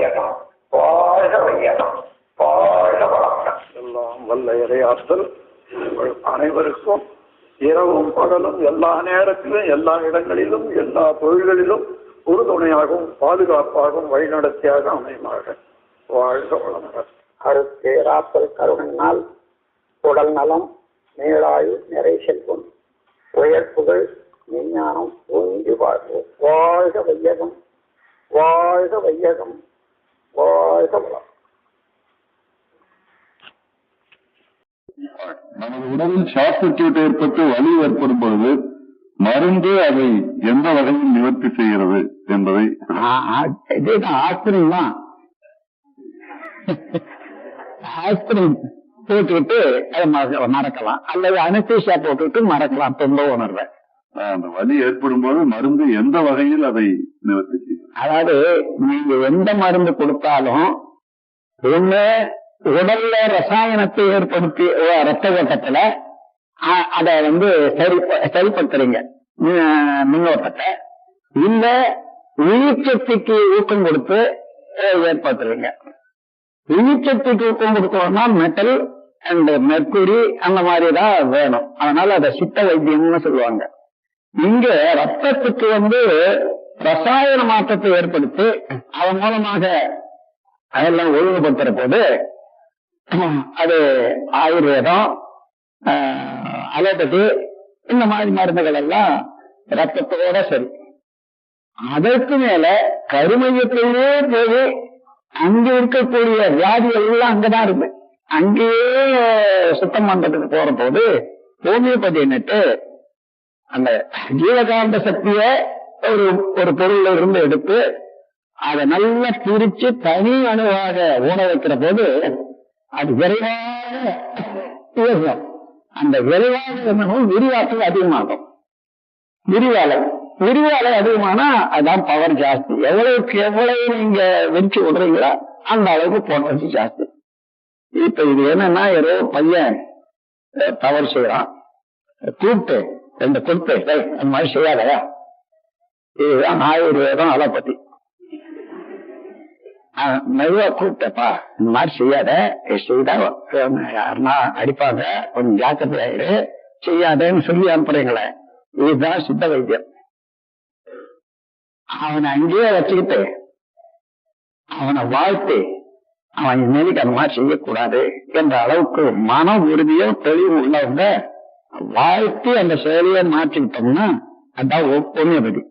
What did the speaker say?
வையகம் வாழ்க வையகம் வாழ்க வளமுடன் எல்லாம் வல்ல இறையாற்றல். அனைவருக்கும் இரவும் பகலும் எல்லா நேரத்திலும் எல்லா இடங்களிலும் எல்லா தொழில்களிலும் உறுதுணையாகவும் பாதுகாப்பாகவும் வழிநடத்தியாக அமையுமாக வாழ்க வளமுடன். அருத்தேராப்பல் கருணையினால் உடல் நலம் மேலாயு நிறை செல்வம். உயர்ப்புகள் விஞ்ஞானம் ஓங்கி வாழ்வு. வாழ்க வையகம். வாழ்க வையகம். நமது உடலில் ஷார்ட் சர்க்கியூட் ஏற்பட்டு வலி ஏற்படும் பொழுது மருந்து அதை எந்த வகையில் நிவர்த்தி செய்கிறது என்பதை இதுதான் ஆஸ்பிரின் தான் ஆஸ்பிரின் அதை மறக்கலாம். அல்லது அனஸ்தீசியா போட்டுவிட்டு மறக்கலாம் துன்ப உணர்வை. அந்த வலி ஏற்படும் போது மருந்து எந்த வகையில் அதை நிவர்த்தி செய்யும்? அதாவது நீங்க எந்த மருந்து கொடுத்தாலும் ஒண்ணு உடல்ல ரசாயனத்தை ஏற்படுத்தி ரத்த ஓட்டத்துல அ- அத வந்து சரி சரிப்படுத்துறீங்க மின்னோட்டத்தை. இல்ல உயிர்ச்சக்திக்கு ஊக்கம் கொடுத்து ஏற்படுத்துறீங்க. உயிர்ச்சக்திக்கு ஊக்கம் கொடுக்கணும்னா மெட்டல் அண்ட் மெர்க்குரி அந்த மாதிரி தான் வேணும். அதனால அதை சித்த வைத்தியம்னு சொல்லுவாங்க. இங்க ரத்தத்துக்கு வந்து ரசாயன மாற்றத்தை ஏற்படுத்தி அதன் மூலமாக அதெல்லாம் ஒழுங்குபடுத்துற போது அது ஆயுர்வேதம் ஆஹ், அலோபதி இந்த மாதிரி மருந்துகள் எல்லாம் ரத்தத்தோட சரி. அதற்கு மேல கருமையத்திலே போய் அங்க இருக்கக்கூடிய வியாதிகள் எல்லாம் அங்கதான் இருக்கு. அங்கேயே சுத்தம் பண்றதுக்கு போற போது ஹோமியோபதி நட்டு அந்த ஜீவகாந்த சக்திய ஒரு ஒரு பொருள்ல இருந்து எடுத்து அதை நல்லா பிரிச்சு தனி அணுவாக ஊன வைக்கிற போது அது விரைவாக இயங்கும். அந்த விரைவாக என்னவும் விரிவாற்றல் அதிகமாகும். விரிவாலை விரிவாலை அதிகமானா அதான் பவர் ஜாஸ்தி. எவ்வளவுக்கு எவ்வளவு நீங்க வெடிச்சு விடுறீங்களோ அந்த அளவுக்கு போட்டன்சி ஜாஸ்தி. இப்ப இது என்னன்னா ஏதோ பையன் பவர் தவறு செய்யறான் கூப்பிட்டு ரெண்டு கொடுத்து அந்த மாதிரி செய்யாதயா இதுதான் ஆயுர்வேதம் அதை பத்தி மெதுவா கூப்பிட்டப்பா. இந்த மாதிரி செய்யாத. செய்தா யாருன்னா அடிப்பாங்க. கொஞ்சம் ஜாக்கிரதையாயிரு செய்யாதேன்னு சொல்லி அனுப்புறீங்களே. இதுதான் சித்த வைத்தியம். அவனை அங்கேயே வச்சுக்கிட்டு அவனை வாழ்த்து அவன் இனிமேலுக்கு அந்த மாதிரி செய்யக்கூடாது என்ற அளவுக்கு மன உறுதியும் தெளிவு உள்ளவங்க வாழ்த்தி அந்த செயலியை மாற்றிக்கிட்டோம்னா அதான் ஹோமியோபதி